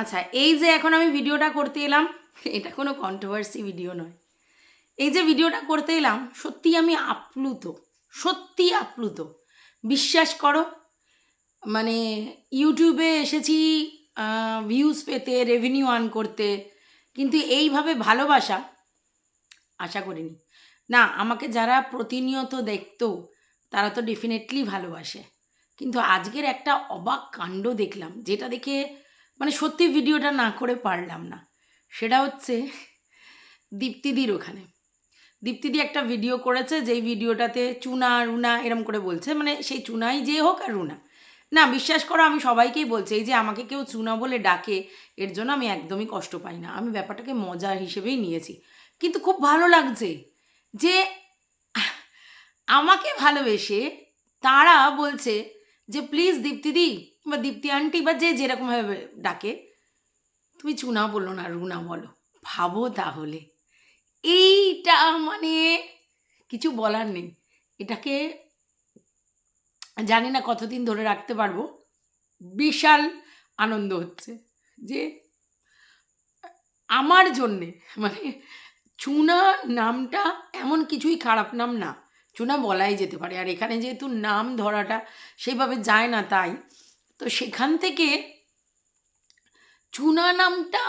আচ্ছা এই যে এখন আমি ভিডিওটা করতে এলাম, এটা কোনো কন্ট্রোভার্সি ভিডিও নয়। এই যে ভিডিওটা করতে এলাম, সত্যি আমি আপ্লুত, সত্যি আপ্লুত। বিশ্বাস করো মানে ইউটিউবে এসেছি ভিউজ পেতে রেভিনিউ আর্ন করতে, কিন্তু এইভাবে ভালোবাসা, আশা করিনি। না, আমাকে যারা প্রতিনিয়ত দেখতো, তারা তো ডেফিনেটলি ভালোবাসে। কিন্তু আজকের একটা অবাক কাণ্ড দেখলাম, যেটা দেখে মানে সত্যি ভিডিওটা না করে পারলাম না। সেটা হচ্ছে দীপ্তিদির ওখানে। দীপ্তিদি একটা ভিডিও করেছে, যেই ভিডিওটাতে চুনা, রুনা এরম করে বলছে। মানে সেই চুনাই যে হোক আর রুনা। না, বিশ্বাস করো, আমি সবাইকেই বলছি, এই যে আমাকে কেউ চুনা বলে ডাকে, এর জন্য আমি একদমই কষ্ট পাই না। আমি ব্যাপারটাকে মজা হিসেবেই নিয়েছি। কিন্তু খুব ভালো লাগছে যে আমাকে ভালোবেসে তারা বলছে যে, প্লিজ দীপ্তিদি বা দীপ্তি আন্টি বা যে যেরকমভাবে ডাকে, তুমি চুনা বলো না, রুনা বলো। ভাবো তাহলে। এইটা মানে কিছু বলার নেই। এটাকে জানি না কতদিন ধরে রাখতে পারব। বিশাল আনন্দ হচ্ছে যে আমার জন্যে মানে চুনা নামটা এমন কিছুই খারাপ নাম না। চুনা বলাই যেতে পারে। আর এখানে যেহেতু নাম ধরাটা সেইভাবে যায় না তাই তো সেখান থেকে চুনা নামটা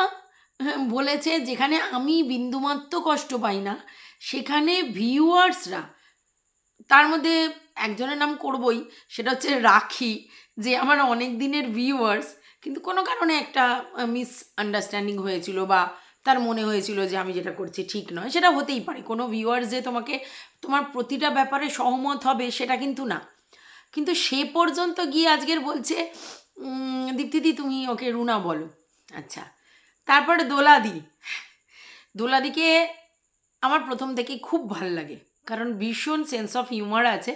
হ্যাঁ, বলেছে যেখানে আমি বিন্দুমাত্র কষ্ট পাই না সেখানে ভিউয়ার্সরা তার মধ্যে একজনের নাম করবই সেটা হচ্ছে রাখি যে আমার অনেক দিনের ভিউয়ার্স কিন্তু কোনো কারণে একটা মিস আন্ডারস্ট্যান্ডিং হয়েছিল বা তার মনে হয়েছিল যে আমি যেটা করছি ঠিক নয় সেটা হতেই পারে। কোনো ভিউয়ার্স যে তোমাকে তোমার প্রতিটা ব্যাপারে সহমত হবে সেটা কিন্তু না। কিন্তু সে পর্যন্ত গিয়ে আজকের বলছে দীপ্তিদি তুমি ওকে রুনা বলো। আচ্ছা তারপরে দোলাদি। দোলাদিকে আমার প্রথম থেকেই খুব ভালো লাগে, কারণ ভীষণ সেন্স অফ হিউমার আছে।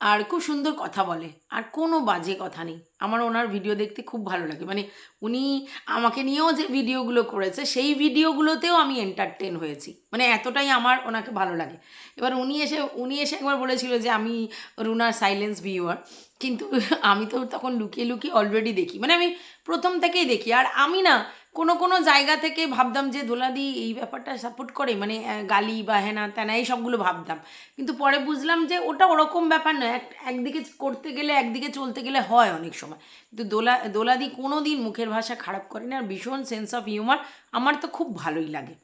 আর খুব সুন্দর কথা বলে। আর কোনো বাজে কথা নেই। আমার ওনার ভিডিও দেখতে খুব ভালো লাগে। মানে উনি আমাকে নিয়েও যে ভিডিওগুলো করেছে, সেই ভিডিওগুলোতেও আমি এন্টারটেন হয়েছি। মানে এতটাই আমার ওনাকে ভালো লাগে। এবার উনি এসে উনি এসে একবার বলেছিল যে, আমি রুনার সাইলেন্স ভিউয়ার কিন্তু আমি তো তখন লুকিয়ে লুকিয়ে অলরেডি দেখি। মানে আমি প্রথম থেকেই দেখি। আর আমি না কোনো কোনো জায়গা থেকে ভাবতাম যে দোলাদি এই ব্যাপারটা সাপোর্ট করে মানে গালি বা হেনা তেনা, এই সবগুলো ভাবতাম। কিন্তু পরে বুঝলাম যে ওটা ওরকম ব্যাপার নয়, এক, একদিকে করতে গেলে, একদিকে চলতে গেলে হয় অনেক সময়। কিন্তু দোলা, দোলাদি কোনো দিন মুখের ভাষা খারাপ করে না আর ভীষণ সেন্স অফ হিউমার আমার তো খুব ভালোই লাগে।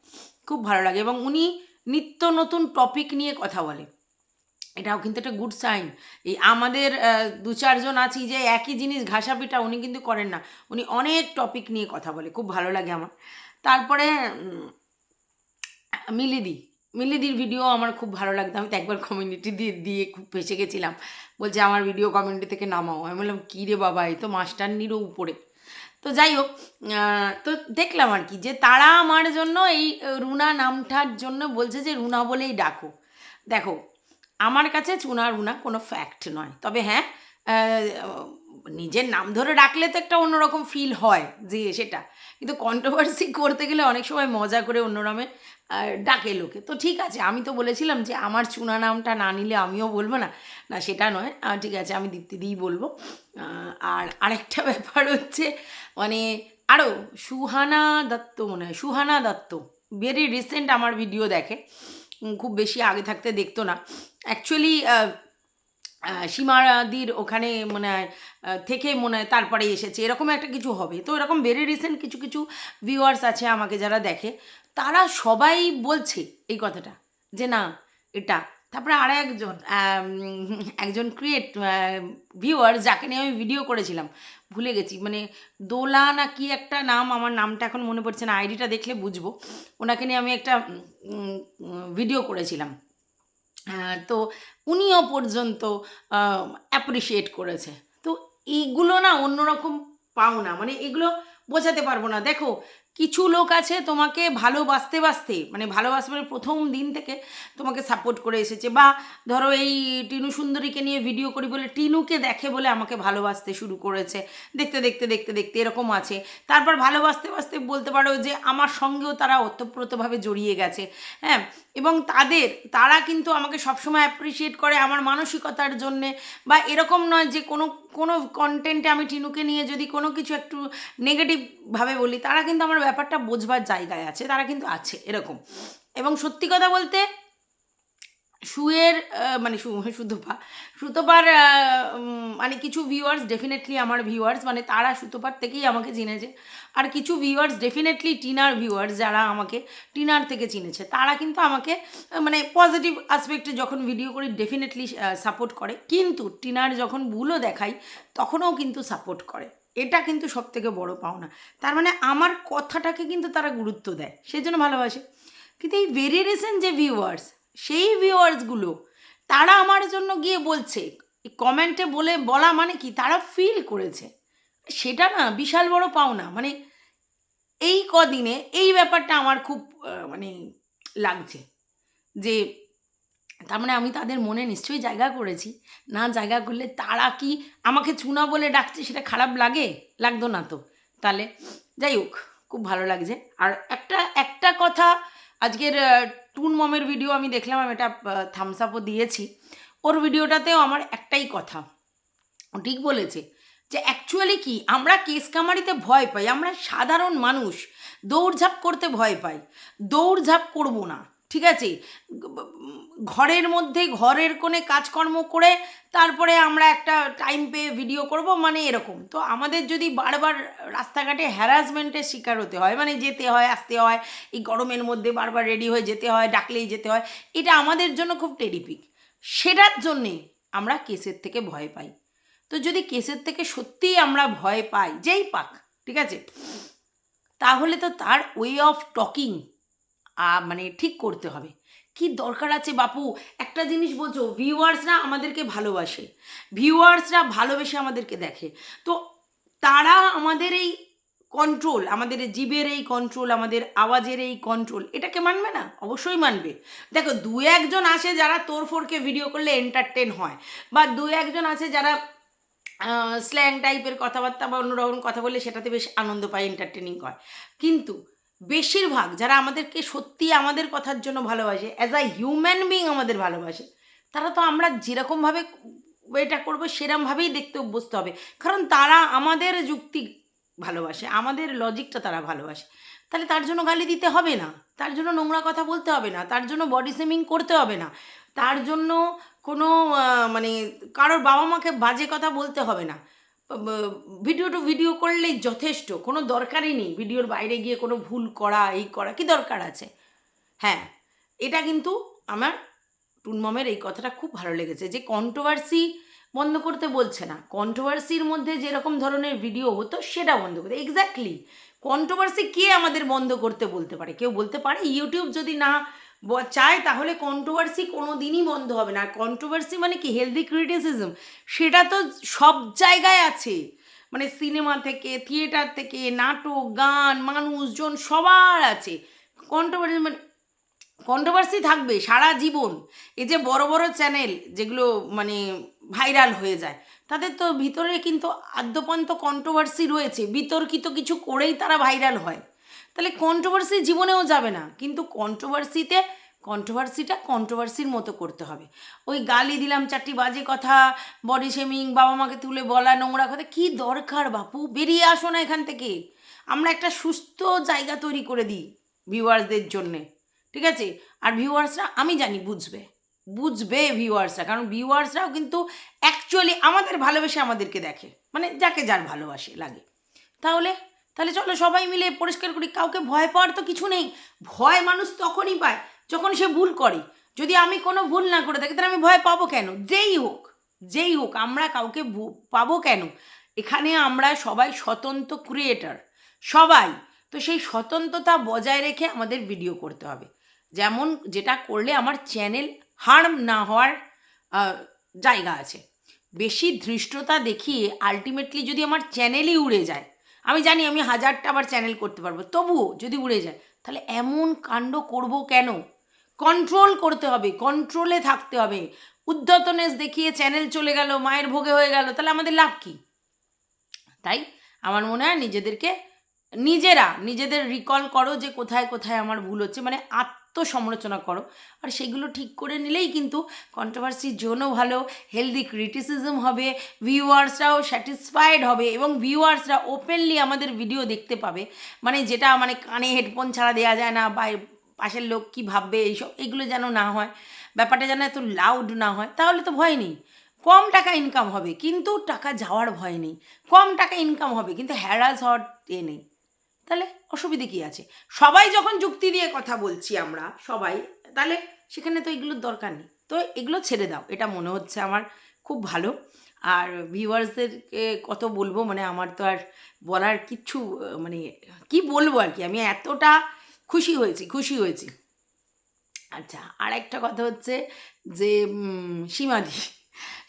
খুব ভালো লাগে এবং উনি নিত্য নতুন টপিক নিয়ে কথা বলে। এটাও কিন্তু একটা গুড সাইন এই আমাদের দু চারজন আছি যে একই জিনিস ঘাসাপিটা উনি কিন্তু করেন না। উনি অনেক টপিক নিয়ে কথা বলে, খুব ভালো লাগে আমার। তারপরে মিলিদি। মিলিদির ভিডিও আমার খুব ভালো লাগতো। আমি তো একবার কমিউনিটি দিয়ে দিয়ে খুব ফেসে গেছিলাম। বলছে, আমার ভিডিও কমিউনিটি থেকে নামাও। আমি বললাম, কী রে বাবা, এই তো মাস্টারনিরও উপরে। তো যাই হোক তো দেখলাম আর কি যে তারা আমার জন্য এই, রুনা নামটার জন্য বলছে যে, রুনা বলেই ডাকো। দেখো আমার কাছে চুনা রুনা কোনো ফ্যাক্ট নয়। তবে হ্যাঁ নিজের নাম ধরে ডাকলে তো একটা অন্যরকম ফিল হয় যে সেটা। কিন্তু কন্ট্রোভার্সি করতে গেলে অনেক সময় মজা করে অন্য নামে ডাকে লোকে। তো ঠিক আছে, আমি তো বলেছিলাম যে আমার চুনা নামটা না নিলে আমিও বলব না। না, সেটা নয়। ঠিক আছে, আমি দীপ্তিদিই বলব। আর আরেকটা ব্যাপার হচ্ছে মানে আরও সুহানা দত্ত মনে হয়, সুহানা দত্ত ভেরি রিসেন্ট আমার ভিডিও দেখে। খুব বেশি আগে থাকতে দেখতো না। অ্যাকচুয়ালি সীমাদির ওখানে মানে থেকে মনে হয় তারপরে এসেছে। এরকম একটা কিছু হবে। তো এরকম ভেরি রিসেন্ট কিছু কিছু ভিউয়ার্স আছে আমাকে যারা দেখে, তারা সবাই বলছে এই কথাটা যে না, এটা তারপরে আর একজন একজন ক্রিয়েট ভিউয়ার যাকে নিয়ে আমি ভিডিও করেছিলাম। ভুলে গেছি মানে দোলা না কি একটা নাম, আমার নামটা এখন মনে পড়ছে না আইডিটা দেখলে বুঝব। ওনাকে নিয়ে আমি একটা ভিডিও করেছিলাম। তো উনিও পর্যন্ত অ্যাপ্রিসিয়েট করেছে। তো এইগুলো না অন্যরকম পাও না মানে এগুলো বোঝাতে পারব না। দেখো কিছু লোক আছে তোমাকে ভালোবাসতে, বাসতে মানে ভালোবাসতে মানে প্রথম দিন থেকে তোমাকে সাপোর্ট করে এসেছে। বা ধরো এই টিনু সুন্দরীকে নিয়ে ভিডিও করি বলে টিনুকে দেখে বলে আমাকে ভালোবাসতে শুরু করেছে। দেখতে দেখতে দেখতে দেখতে এরকম আছে। তারপর ভালোবাসতে, বাসতে বলতে পারো যে আমার সঙ্গেও তারা ওতপ্রোতভাবে জড়িয়ে গেছে। হ্যাঁ এবং তাদের, তারা কিন্তু আমাকে সবসময় অ্যাপ্রিসিয়েট করে আমার মানসিকতার জন্যে। বা এরকম নয় যে কোনো কোনো কন্টেন্টে আমি টিনুকে নিয়ে যদি কোনো কিছু একটু নেগেটিভভাবে বলি, তারা কিন্তু আমার ব্যাপারটা বোঝবার জায়গায় আছে, তারা কিন্তু আছে, এরকম। এবং সত্যি কথা বলতে শুয়ের মানে সুতপা, সুতপার মানে কিছু ভিউয়ার্স ডেফিনেটলি আমার ভিউয়ার্স মানে তারা সুতপার থেকেই আমাকে চিনেছে। আর কিছু ভিউয়ার্স ডেফিনেটলি টিনার ভিউয়ার্স যারা আমাকে টিনার থেকে চিনেছে, তারা কিন্তু আমাকে মানে পজিটিভ আসপেক্টে যখন ভিডিও করি ডেফিনেটলি সাপোর্ট করে। কিন্তু টিনার যখন ভুলও দেখাই, তখনও কিন্তু সাপোর্ট করে। এটা কিন্তু সব থেকে বড় পাওনা। তার মানে আমার কথাটাকে কিন্তু তারা গুরুত্ব দেয় সেই জন্য ভালোবাসে। কিন্তু এই ভেরি রিসেন্ট যে ভিউয়ার্স সেই ভিউয়ার্সগুলো তারা আমার জন্য গিয়ে বলছে কমেন্টে বলে বলা মানে কি? তারা ফিল করেছে। সেটা না, বিশাল বড় পাওনা। মানে এই কদিনে এই ব্যাপারটা আমার খুব মানে লাগছে। যে তার মানে আমি তাদের মনে নিশ্চয়ই জায়গা করেছি। না জায়গা করলে তারা কি আমাকে চুনা বলে ডাকছে, সেটা খারাপ লাগে? লাগতো না তো। তাহলে যাই হোক, খুব ভালো লাগছে। আর একটা একটা কথা আজকের টুন মমের ভিডিও আমি দেখলাম, আমি এটা থামস আপও দিয়েছি। ওর ভিডিওটাতেও আমার একটাই কথা। ঠিক বলেছে যে অ্যাকচুয়ালি কি, আমরা কেস কামারিতে ভয় পাই, আমরা সাধারণ মানুষ, দৌড়ঝাঁপ করতে ভয় পাই। দৌড়ঝাঁপ করব না। ঠিক আছে? ঘরের মধ্যে ঘরের কোণে কাজকর্ম করে তারপরে আমরা একটা টাইম পেয়ে ভিডিও করব মানে এরকম। তো আমাদের যদি বারবার রাস্তাঘাটে হ্যারাসমেন্টের শিকার হতে হয় মানে যেতে হয়, আসতে হয়, এই গরমের মধ্যে বারবার রেডি হয়ে যেতে হয়, ডাকলেই যেতে হয়, এটা আমাদের জন্য খুব টেরিপিক সেটার জন্যে আমরা কেসের থেকে ভয় পাই। তো যদি কেসের থেকে সত্যিই আমরা ভয় পাই, যেই পাক, ঠিক আছে? তাহলে তো তার ওয়ে অফ টকিং মানে ঠিক করতে হবে। কি দরকার আছে বাপু? একটা জিনিস বোঝো ভিউয়ার্সরা আমাদেরকে ভালোবাসে। ভিউয়ার্সরা ভালোবেসে আমাদেরকে দেখে। তো তারা আমাদের এই কন্ট্রোল আমাদের জীবের এই কন্ট্রোল আমাদের আওয়াজের এই কন্ট্রোল এটাকে মানবে না? অবশ্যই মানবে। দেখো দু একজন আসে যারা তোর তোরফোরকে ভিডিও করলে এন্টারটেন হয় বা দু একজন আছে যারা স্ল্যাং টাইপের কথাবার্তা বা অন্যরকম কথা বললে সেটাতে বেশ আনন্দ পায় এন্টারটেনিং হয়। কিন্তু বেশিরভাগ যারা আমাদেরকে সত্যি আমাদের কথার জন্য ভালোবাসে অ্যাজ আ হিউম্যান বিং আমাদের ভালোবাসে, তারা তো আমরা যেরকমভাবে এটা করব, সেরমভাবেই দেখতে অভ্যস্ত হবে। কারণ তারা আমাদের যুক্তি ভালোবাসে, আমাদের লজিকটা তারা ভালোবাসে। তাহলে তার জন্য গালি দিতে হবে না, তার জন্য নোংরা কথা বলতে হবে না, তার জন্য বডি সেমিং করতে হবে না, তার জন্য কোনো মানে কারোর বাবা মাকে বাজে কথা বলতে হবে না। ভিডিও টু ভিডিও করলেই যথেষ্ট। কোনো দরকারই নেই। ভিডিওর বাইরে গিয়ে কোনো ভুল করা, এই করা কি দরকার আছে? হ্যাঁ এটা কিন্তু আমার টুনমমের এই কথাটা খুব ভালো লেগেছে যে কন্ট্রোভার্সি বন্ধ করতে বলছে না। কন্ট্রোভার্সির মধ্যে যেরকম ধরনের ভিডিও হতো সেটা বন্ধ করতে। এক্স্যাক্টলি কন্ট্রোভার্সি কে আমাদের বন্ধ করতে বলতে পারে? কেউ বলতে পারে? ইউটিউব যদি না চায় তাহলে কন্ট্রোভার্সি কোনো দিনই বন্ধ হবে না। কন্ট্রোভার্সি মানে কি? হেলদি ক্রিটিসিজম সেটা তো সব জায়গায় আছে। মানে সিনেমা থেকে থিয়েটার থেকে, নাটক, গান, মানুষজন সবার আছে। কন্ট্রোভার্সি মানে কন্ট্রোভার্সি থাকবে সারা জীবন। এই যে বড় বড় চ্যানেল যেগুলো মানে ভাইরাল হয়ে যায়, তাদের তো ভিতরে কিন্তু আদ্যপান্ত কন্ট্রোভার্সি রয়েছে। বিতর্কিত কিছু করেই তারা ভাইরাল হয়। তাহলে কন্ট্রোভার্সি জীবনেও যাবে না। কিন্তু কন্ট্রোভার্সিতে কন্ট্রোভার্সিটা কন্ট্রোভার্সির মতো করতে হবে। ওই গালি দিলাম চারটি বাজে কথা বডি শেমিং বাবা মাকে তুলে বলা, নোংরা কথা, কি দরকার বাপু? বেরিয়ে আসো না এখান থেকে। আমরা একটা সুস্থ জায়গা তৈরি করে দিই ভিউয়ার্সদের জন্যে, ঠিক আছে? আর ভিউয়ার্সরা আমি জানি, বুঝবে। বুঝবে ভিউয়ার্সরা কারণ ভিউয়ার্সরাও কিন্তু অ্যাকচুয়ালি আমাদের ভালোবেসে আমাদেরকে দেখে মানে যাকে যার ভালোবাসে, লাগে। তাহলে তাহলে চলো সবাই মিলে পরিষ্কার করি, কাউকে ভয় পাওয়ার তো কিছু নেই। ভয় মানুষ তখনই পায় যখন সে ভুল করে, যদি আমি কোনো ভুল না করে থাকি, তাহলে আমি ভয় পাবো কেন? যেই হোক যেই হোক, আমরা কাউকে পাবো কেন? এখানে আমরা সবাই স্বতন্ত্র ক্রিয়েটার সবাই। তো সেই স্বতন্ত্রতা বজায় রেখে আমাদের ভিডিও করতে হবে। যেমন যেটা করলে আমার চ্যানেল হার্ম না হওয়ার জায়গা আছে। বেশি ধৃষ্টতা দেখিয়ে আলটিমেটলি যদি আমার চ্যানেলই উড়ে যায়, আমি জানি আমি হাজারটা আবার চ্যানেল করতে পারব, তবুও যদি উড়ে যায়, তাহলে এমন কাণ্ড করব কেন? কন্ট্রোল করতে হবে কন্ট্রোলে থাকতে হবে। উদ্ধতনেস দেখিয়ে চ্যানেল চলে গেল, মায়ের ভোগে হয়ে গেল, তাহলে আমাদের লাভ কী? তাই আমার মনে হয় নিজেদেরকে, নিজেরা, নিজেদের রিকল করো যে কোথায় কোথায় আমার ভুল হচ্ছে মানে আত্মসমালোচনা করো। আর সেগুলো ঠিক করে নিলেই কিন্তু কন্ট্রোভার্সির জোনও ভালো হেলদি ক্রিটিসিজম হবে ভিউয়ার্সরাও স্যাটিসফাইড হবে এবং ভিউয়ার্সরা ওপেনলি আমাদের ভিডিও দেখতে পাবে। মানে যেটা মানে কানে হেডফোন ছাড়া দেওয়া যায় না, বা পাশের লোক কী ভাববে, এইসব, এগুলো যেন না হয়, ব্যাপারটা যেন এত লাউড না হয়, তাহলে তো ভয় নেই। কম টাকা ইনকাম হবে, কিন্তু টাকা যাওয়ার ভয় নেই। কম টাকা ইনকাম হবে, কিন্তু হ্যারাস হওয়ার এ নেই। তাহলে অসুবিধে কী আছে? সবাই যখন যুক্তি দিয়ে কথা বলছি আমরা, সবাই, তাহলে সেখানে তো এগুলোর দরকার নেই। তো এগুলো ছেড়ে দাও, এটা মনে হচ্ছে আমার খুব ভালো। আর ভিউয়ার্সদেরকে কত বলব মানে আমার তো আর বলার কিচ্ছু মানে কি বলব আর কি? আমি এতটা খুশি হয়েছি খুশি হয়েছি। আচ্ছা আর একটা কথা হচ্ছে যে সীমাদি।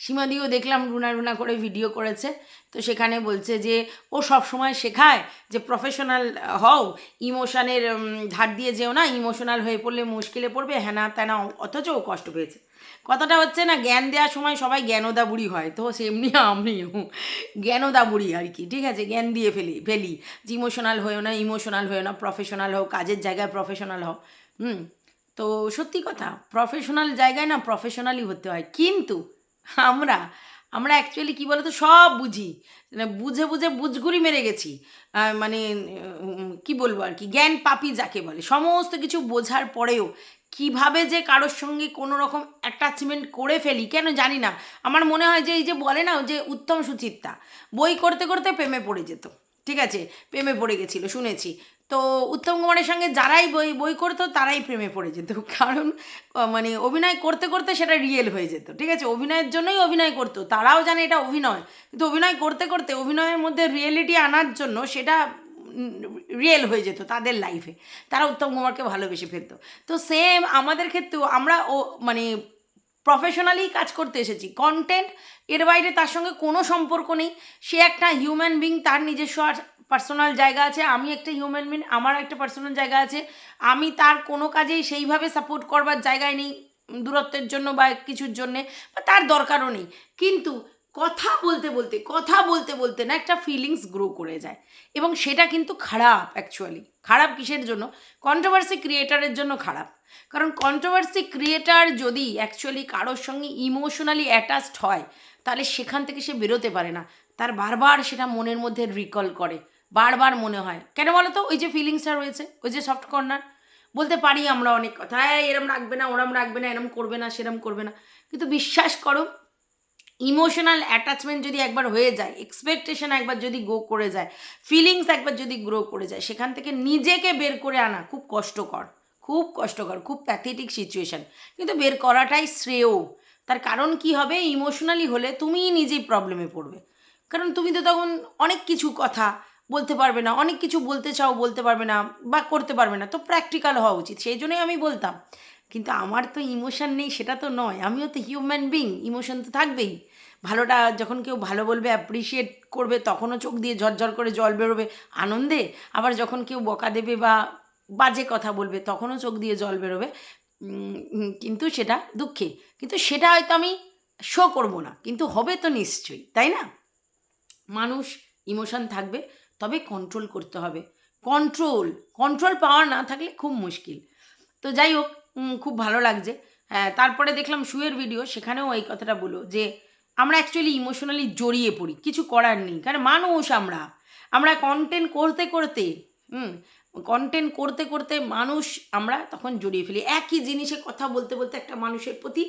সীমাদিও দেখলাম রুনা রুনা করে ভিডিও করেছে। তো সেখানে বলছে যে, ও সব সময় শেখায় যে প্রফেশনাল হও ইমোশনের ধার দিয়ে যেও না ইমোশনাল হয়ে পড়লে মুশকিলে পড়বে হ্যানা ত্যানা অথচ ও কষ্ট পেয়েছে। কথাটা হচ্ছে না, জ্ঞান দেওয়ার সময় সবাই জ্ঞানদা বুড়ি হয়, তো সেমনি আমিও। জ্ঞানদা বুড়ি আর কি, ঠিক আছে? জ্ঞান দিয়ে ফেলি ফেলি। যে ইমোশনাল হয়েও না ইমোশনাল হয়েও না প্রফেশনাল হও, কাজের জায়গায় প্রফেশনাল হও, হুম? তো সত্যি কথা প্রফেশনাল জায়গায় না প্রফেশনালি হতে হয়। কিন্তু আমরা আমরা অ্যাকচুয়ালি কী বলতো, সব বুঝি। মানে বুঝে বুঝে বুঝগুড়ি মেরে গেছি। মানে কি বলব আর কি, জ্ঞান পাপি যাকে বলে। সমস্ত কিছু বোঝার পরেও কীভাবে যে কারোর সঙ্গে কোনো রকম অ্যাটাচমেন্ট করে ফেলি, কেন জানি না। আমার মনে হয় যে এই যে বলে না, যে উত্তম সুচিত্রা, বই করতে করতে প্রেমে পড়ে যেত। ঠিক আছে? প্রেমে পড়ে গেছিল, শুনেছি। তো উত্তম কুমারের সঙ্গে যারাই বই বই করতো, তারাই প্রেমে পড়ে যেত। কারণ মানে অভিনয় করতে করতে সেটা রিয়েল হয়ে যেত, ঠিক আছে? অভিনয়ের জন্যই অভিনয় করতো, তারাও জানে এটা অভিনয়। কিন্তু অভিনয় করতে করতে, অভিনয়ের মধ্যে রিয়েলিটি আনার জন্য সেটা রিয়েল হয়ে যেত তাদের লাইফে তারা উত্তম কুমারকে ভালোবেসে ফেলতো। তো সেম আমাদের ক্ষেত্রেও আমরা ও মানে প্রফেশনালি কাজ করতে এসেছি। কন্টেন্ট এর বাইরে তার সঙ্গে কোনো সম্পর্ক নেই। সে একটা হিউম্যান বিং তার নিজস্ব পার্সোনাল জায়গা আছে। আমি একটা হিউম্যান বিং আমার একটা পার্সোনাল জায়গা আছে। আমি তার কোনো কাজেই সেইভাবে সাপোর্ট করবার জায়গায় নেই, দূরত্বের জন্য বা কিছুর জন্যে, বা তার দরকারও নেই। কিন্তু কথা বলতে বলতে, কথা বলতে বলতে না একটা ফিলিংস গ্রো করে যায়। এবং সেটা কিন্তু খারাপ অ্যাকচুয়ালি খারাপ কিসের জন্য? কন্ট্রোভার্সি ক্রিয়েটারের জন্য খারাপ। কারণ কন্ট্রোভার্সি ক্রিয়েটার যদি অ্যাকচুয়ালি কারোর সঙ্গে ইমোশনালি অ্যাটাচড হয়, তাহলে সেখান থেকে সে বেরোতে পারে না। তার বারবার সেটা মনের মধ্যে রিকল করে। বারবার মনে হয়। কেন বলো তো ওই যে ফিলিংসটা রয়েছে, ওই যে সফট কর্নার বলতে পারি আমরা অনেক কথা হ্যাঁ এরম রাখবে না, ওরম রাখবে না, এরম করবে না, সেরম করবে না। কিন্তু বিশ্বাস করো ইমোশনাল অ্যাটাচমেন্ট যদি একবার হয়ে যায় এক্সপেকটেশন একবার যদি গো করে যায় ফিলিংস একবার যদি গ্রো করে যায়, সেখান থেকে নিজেকে বের করে আনা খুব কষ্টকর খুব কষ্টকর, খুব প্যাথেটিক সিচুয়েশন কিন্তু বের করাটাই শ্রেয়। তার কারণ কি হবে? ইমোশনালি হলে তুমিই নিজেই প্রবলেমে পড়বে। কারণ তুমি তো তখন অনেক কিছু কথা বলতে পারবে না, অনেক কিছু বলতে চাও, বলতে পারবে না বা করতে পারবে না, তো প্র্যাকটিক্যাল হওয়া উচিত। সেই জন্যই আমি বলতাম কিন্তু আমার তো ইমোশন নেই, সেটা তো নয়। আমিও তো হিউম্যান বিং ইমোশন তো থাকবেই। ভালোটা যখন কেউ ভালো বলবে অ্যাপ্রিসিয়েট করবে, তখনও চোখ দিয়ে ঝরঝর করে জল বেরোবে আনন্দে। আবার যখন কেউ বকা দেবে বা বাজে কথা বলবে, তখনও চোখ দিয়ে জল বেরোবে। কিন্তু সেটা দুঃখে। কিন্তু সেটা হয়তো আমি শো করব না, কিন্তু হবে তো নিশ্চয়ই, তাই না? মানুষ ইমোশন থাকবে, তবে কন্ট্রোল করতে হবে। কন্ট্রোল কন্ট্রোল পাওয়ার না থাকলে খুব মুশকিল। তো যাই হোক খুব ভালো লাগছে। হ্যাঁ তারপরে দেখলাম শুয়ের ভিডিও সেখানেও এই কথাটা বলো যে, আমরা অ্যাকচুয়ালি ইমোশনালি জড়িয়ে পড়ি, কিছু করার নেই, কারণ মানুষ আমরা। আমরা কন্টেন্ট করতে করতে, হুম কন্টেন্ট করতে করতে মানুষ আমরা তখন জড়িয়ে ফেলি। একই জিনিসে কথা বলতে বলতে একটা মানুষের প্রতি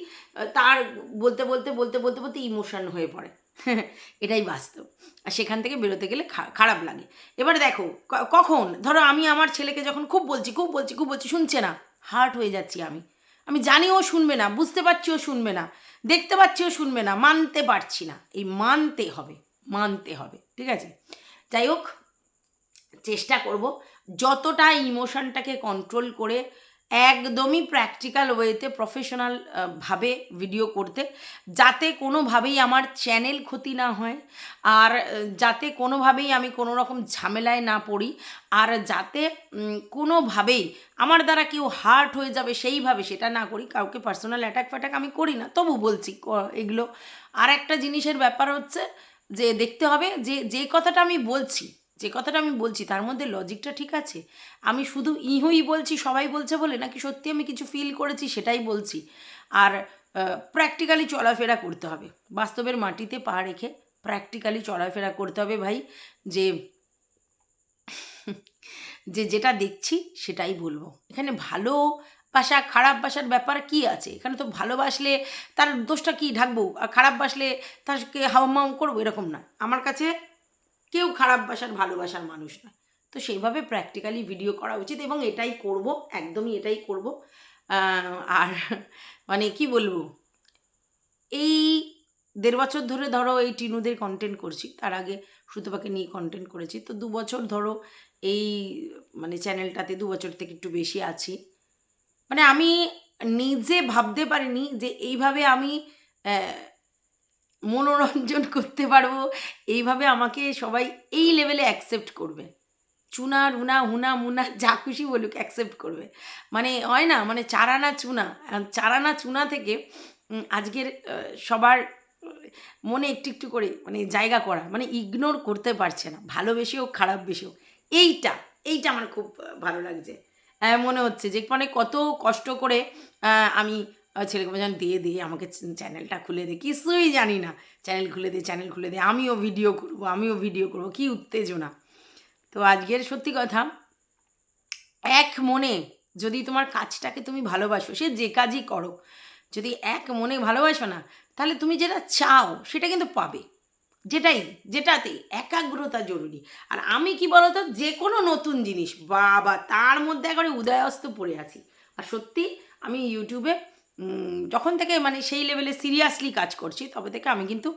তার বলতে বলতে বলতে বলতে বলতে ইমোশন হয়ে পড়ে। এটাই বাস্তব। আর সেখান থেকে বেরোতে গেলে খারাপ লাগে। এবার দেখো কখন? ধরো আমি আমার ছেলেকে যখন খুব বলছি খুব বলছি খুব বলছি, শুনছে না। হার্ট হয়ে যাচ্ছি আমি। আমি জানি ও শুনবে না, বুঝতে পারছি ও শুনবে না, দেখতে পাচ্ছি ও শুনবে না, মানতে পারছি না। এই মানতে হবে মানতে হবে, ঠিক আছে? যাই হোক, চেষ্টা করব যতটা ইমোশনটাকে কন্ট্রোল করে একদমই প্র্যাকটিক্যাল ওয়েতে প্রফেশনাল ভাবে ভিডিও করতে। যাতে কোনোভাবেই আমার চ্যানেল ক্ষতি না হয়, আর যাতে কোনোভাবেই আমি কোনো রকম ঝামেলায় না পড়ি, আর যাতে কোনোভাবেই আমার দ্বারা কেউ হার্ট হয়ে যাবে সেইভাবে সেটা না করি, কাউকে পার্সোনাল অ্যাটাক ফ্যাটাক আমি করি না। তবু বলছি এগুলো। আর একটা জিনিসের ব্যাপার হচ্ছে যে, দেখতে হবে যে যে কথাটা আমি বলছি যে কথাটা আমি বলছি তার মধ্যে লজিকটা ঠিক আছে। আমি শুধু ইহই বলছি, সবাই বলছে বলে নাকি সত্যি আমি কিছু ফিল করেছি সেটাই বলছি। আর প্র্যাকটিক্যালি চলাফেরা করতে হবে। বাস্তবের মাটিতে পা রেখে প্র্যাকটিক্যালি চলাফেরা করতে হবে ভাই। যে যে যেটা দেখছি সেটাই বলব। এখানে ভালো বাসা, খারাপ বাসার ব্যাপার কি আছে? এখানে তো ভালোবাসলে তার দোষটা কি? ঢাকবো। আর খারাপ বাসলে তাকে হাওমাও করব, এরকম না। আমার কাছে কেউ খারাপ বাসার ভালোবাসার মানুষ নয় তো সেইভাবে প্র্যাকটিক্যালি ভিডিও করা উচিত এবং এটাই করব, একদমই এটাই করব। আর মানে কি বলব? এই দেড় বছর ধরে ধরো এই টিনুদের কন্টেন্ট করছি, তার আগে সুতপাকে নিয়ে কন্টেন্ট করেছি। তো দু বছর ধরো এই মানে চ্যানেলটাতে দু বছর থেকে একটু বেশি আছি। মানে আমি নিজে ভাবতে পারিনি যে এইভাবে আমি মনোরঞ্জন করতে পারব। এইভাবে আমাকে সবাই এই লেভেলে অ্যাকসেপ্ট করবে। চুনা, রুনা, হুনা, মুনা, যা খুশি বলুক অ্যাকসেপ্ট করবে। মানে হয় না? মানে চারানা চুনা? চারানা চুনা থেকে আজকের সবার মনে একটু একটু করে মানে জায়গা করা। মানে ইগনোর করতে পারছে না। ভালোবেসে হোক খারাপ বেশি হোক। এইটা এইটা আমার খুব ভালো লাগছে। হ্যাঁ মনে হচ্ছে যে মানে কত কষ্ট করে আমি ছেলেকে বলছিলাম দিয়ে দিয়ে আমাকে চ্যানেলটা খুলে দে। কিছুই জানি না। চ্যানেল খুলে দে, চ্যানেল খুলে দে, আমিও ভিডিও করব, আমিও ভিডিও করব, কি উত্তেজনা। তো আজকের সত্যি কথা, এক মনে যদি তোমার কাজটাকে তুমি ভালোবাসো, সে যে কাজই করো, যদি এক মনে ভালোবাসো না, তাহলে তুমি যেটা চাও, সেটা কিন্তু পাবে। যেটাই, যেটাতে একাগ্রতা জরুরি। আর আমি কি বলতো যে কোনো নতুন জিনিস, বাবা, তার মধ্যে একবারে উদয়স্ত পড়ে আছি। আর সত্যি, আমি ইউটিউবে যখন থেকে মানে সেই লেভেলে সিরিয়াসলি কাজ করছি তবে থেকে আমি কিন্তু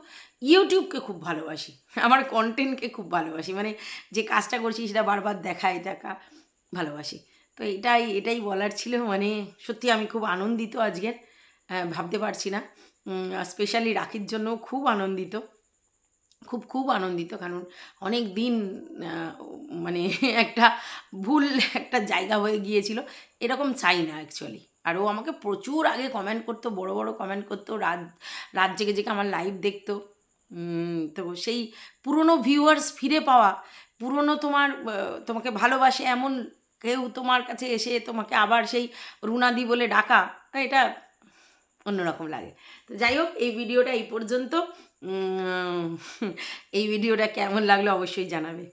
ইউটিউবকে খুব ভালোবাসি। আমার কন্টেন্টকে খুব ভালোবাসি। মানে যে কাজটা করছি সেটা বারবার দেখায় দেখা ভালোবাসি। তো এটাই এটাই বলার ছিল। মানে সত্যি আমি খুব আনন্দিত আজকের। আহ, ভাবতে পারছি না। স্পেশালি রাখির জন্য খুব আনন্দিত। খুব খুব আনন্দিত। কারণ অনেক দিন মানে একটা ভুল একটা জায়গা হয়ে গিয়েছিল। এরকম চাই না অ্যাকচুয়ালি আর ও আমাকে প্রচুর আগে কমেন্ট করতো, বড় বড় কমেন্ট করতো, রাত রাত জেগে জেগে আমার লাইভ দেখতো। তো সেই পুরনো ভিউয়ার্স ফিরে পাওয়া, পুরনো তোমার তোমাকে ভালোবাসে এমন কেউ তোমার কাছে এসে তোমাকে আবার সেই রুনাদি বলে ডাকা এটা অন্যরকম লাগে। তো যাই হোক, এই ভিডিওটা এই পর্যন্ত। এই ভিডিওটা কেমন লাগল অবশ্যই জানাবে।